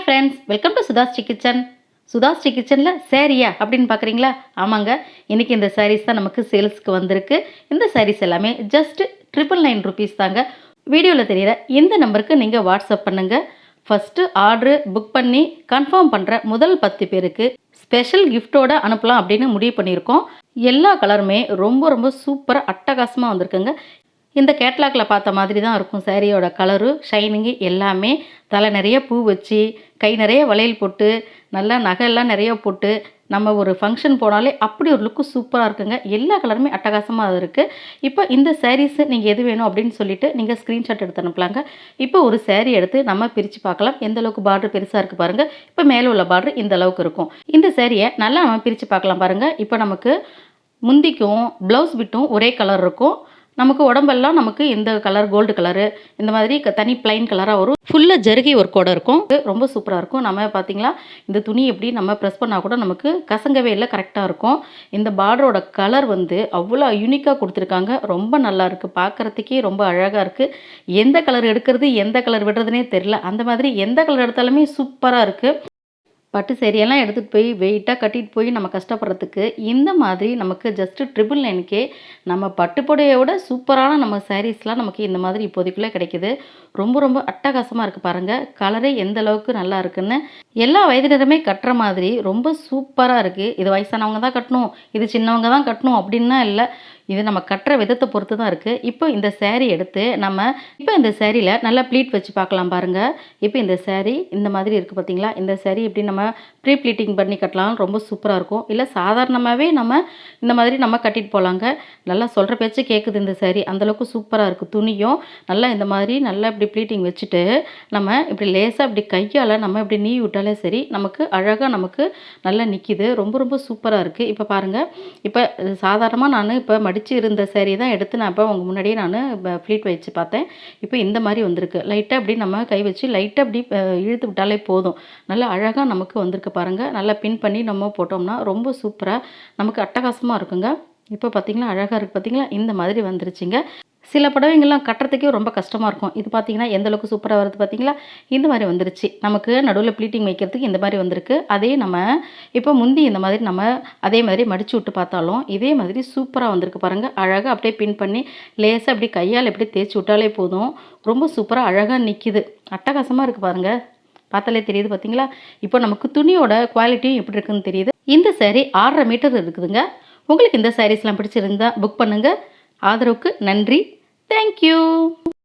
Hi friends welcome to Sudhasri kitchen Sudhasri கிச்சனில் சேரியா அப்படின்னு பார்க்குறீங்களா? ஆமாங்க. இன்றைக்கி இந்த சாரீஸ் தான் நமக்கு சேல்ஸ்க்கு வந்திருக்கு. இந்த சாரீஸ் எல்லாமே ஜஸ்ட் ட்ரிபிள் நைன் ருபீஸ் தாங்க. வீடியோவில் தெரிகிற இந்த நம்பருக்கு நீங்கள் வாட்ஸ்அப் பண்ணுங்கள் ஃபஸ்ட்டு ஆர்டரு புக் பண்ணி கன்ஃபார்ம் பண்ணுற முதல் பத்து பேருக்கு ஸ்பெஷல் கிஃப்ட்டோட அனுப்பலாம் அப்படின்னு முடிவு பண்ணியிருக்கோம். எல்லா கலருமே ரொம்ப ரொம்ப சூப்பராக அட்டகாசமாக வந்திருக்குங்க. இந்த கேட்லாகில் பார்த்த மாதிரி தான் இருக்கும் சேரீயோட கலரு ஷைனிங்கு எல்லாமே. தலை நிறைய பூ வச்சு கை நிறைய வளையல் போட்டு நல்லா நகையெல்லாம் நிறைய போட்டு நம்ம ஒரு ஃபங்க்ஷன் போனாலே அப்படி ஒரு லுக்கு சூப்பராக இருக்குங்க. எல்லா கலருமே அட்டகாசமாக இருக்குது இப்போ இந்த சாரீஸு நீங்கள் எது வேணும் அப்படின்னு சொல்லிட்டு நீங்கள் ஸ்க்ரீன்ஷாட் எடுத்து அனுப்பலாங்க. இப்போ ஒரு சேரீ எடுத்து நம்ம பிரித்து பார்க்கலாம். எந்த அளவுக்கு பார்டர் பெருசாக இருக்குது பாருங்கள் இப்போ மேலே உள்ள பார்டர் இந்த அளவுக்கு இருக்கும். இந்த சேரீயை நல்லா நம்ம பிரித்து பார்க்கலாம் பாருங்கள் இப்போ நமக்கு முந்திக்கும் ப்ளவுஸ் பிட்டும் ஒரே கலர் இருக்கும். நமக்கு உடம்பெல்லாம் நமக்கு இந்த கலர் கோல்டு கலரு இந்த மாதிரி க- தனி பிளைன் கலராக வரும். ஃபுல்லாக ஜருகை ஒர்க்கோட இருக்கும். ரொம்ப சூப்பராக இருக்கும். நம்ம பார்த்திங்களா இந்த துணி எப்படி நம்ம ப்ரெஸ் பண்ணால் கூட நமக்கு கசங்கவே இல்லை கரெக்டாக இருக்கும். இந்த பார்டரோட கலர் வந்து அவ்வளோ யூனிக்காக கொடுத்துருக்காங்க. ரொம்ப நல்லா இருக்குது பார்க்குறதுக்கே ரொம்ப அழகாக இருக்குது எந்த கலர் எடுக்கிறது எந்த கலர் விடுறதுனே தெரில அந்த மாதிரி எந்த கலர் எடுத்தாலுமே சூப்பராக இருக்குது பட்டு சேரியெல்லாம் எடுத்துகிட்டு போய் வெயிட்டாக கட்டிட்டு போய் நம்ம கஷ்டப்படுறதுக்கு இந்த மாதிரி நமக்கு ஜஸ்ட்டு ட்ரிபிள் நைனுக்கே நம்ம பட்டுப்புடையோட சூப்பரான நம்ம சாரீஸ்லாம் நமக்கு இந்த மாதிரி இப்போதைக்குள்ளே கிடைக்குது. ரொம்ப ரொம்ப அட்டகாசமாக இருக்குது பாருங்கள் கலரே எந்த அளவுக்கு நல்லா இருக்குன்னு எல்லா வயதினருமே கட்டுற மாதிரி ரொம்ப சூப்பராக இருக்குது இது வயசானவங்க தான் கட்டணும் இது சின்னவங்க தான் கட்டணும் அப்படின்னா இல்லை இது நம்ம கட்டுற விதத்தை பொறுத்து தான் இருக்குது இப்போ இந்த சேரீ எடுத்து நம்ம இப்போ இந்த சேரீயில் நல்லா ப்ளீட் வச்சு பார்க்கலாம் பாருங்கள் இப்போ இந்த சேரீ இந்த மாதிரி இருக்குது பார்த்தீங்களா இந்த சேரீ இப்படி நம்ம ப்ரீ ப்ளீட்டிங் பண்ணி கட்டலாம் ரொம்ப சூப்பராக இருக்கும். இல்லை சாதாரணமாகவே நம்ம இந்த மாதிரி நம்ம கட்டிட்டு போகலாங்க நல்லா சொல்கிற பேச்சு கேட்குது இந்த சேரீ அந்தளவுக்கு சூப்பராக இருக்குது துணியும் நல்லா இந்த மாதிரி நல்லா இப்படி ப்ளீட்டிங் வச்சுட்டு நம்ம இப்படி லேசாக இப்படி கையால் நம்ம இப்படி நீ விட்டு சரி நமக்கு அழகாக நமக்கு நல்லா நிற்கிது ரொம்ப ரொம்ப சூப்பராக இருக்குது இப்போ பாருங்கள் இப்போ சாதாரணமாக நான் இப்போ மடித்து இருந்த சேரீ தான் எடுத்து நான் இப்போ உங்கள் முன்னாடியே நான் ஃப்ளீட் வச்சு பார்த்தேன். இப்போ இந்த மாதிரி வந்திருக்கு. லைட்டாக அப்படி நம்ம கை வச்சு லைட்டாக அப்படி இழுத்து விட்டாலே போதும். நல்லா அழகாக நமக்கு வந்திருக்கு பாருங்கள் நல்லா பின் பண்ணி நம்ம போட்டோம்னா ரொம்ப சூப்பராக நமக்கு அட்டகாசமாக இருக்குங்க. இப்போ பார்த்தீங்களா அழகாக இருக்குது பார்த்தீங்களா? இந்த மாதிரி வந்துருச்சுங்க. சில புடவைங்கள்லாம் கட்டுறதுக்கே ரொம்ப கஷ்டமாக இருக்கும். இது பார்த்தீங்கன்னா எந்த அளவுக்கு சூப்பராக வருது பார்த்தீங்களா? இந்த மாதிரி வந்துருச்சு. நமக்கு நடுவில் ப்ளீட்டிங் வைக்கிறதுக்கு இந்த மாதிரி வந்திருக்கு. அதே நம்ம இப்போ முந்தி இந்த மாதிரி நம்ம அதே மாதிரி மடித்து விட்டு பார்த்தாலும் இதே மாதிரி சூப்பராக வந்திருக்கு பாருங்கள் அழகாக அப்படியே பின் பண்ணி லேசாக அப்படியே கையால் எப்படி தேய்ச்சி விட்டாலே போதும். ரொம்ப சூப்பராக அழகாக நிற்கிது அட்டகாசமாக இருக்குது பாருங்கள் பார்த்தாலே தெரியுது பார்த்தீங்களா? இப்போ நமக்கு துணியோட குவாலிட்டியும் எப்படி இருக்குதுன்னு தெரியுது. இந்த சேரீ ஆறரை மீட்டர் இருக்குதுங்க. உங்களுக்கு இந்த சாரீஸ்லாம் பிடிச்சிருந்தா புக் பண்ணுங்கள் ஆதரவுக்கு நன்றி. தேங்க்யூ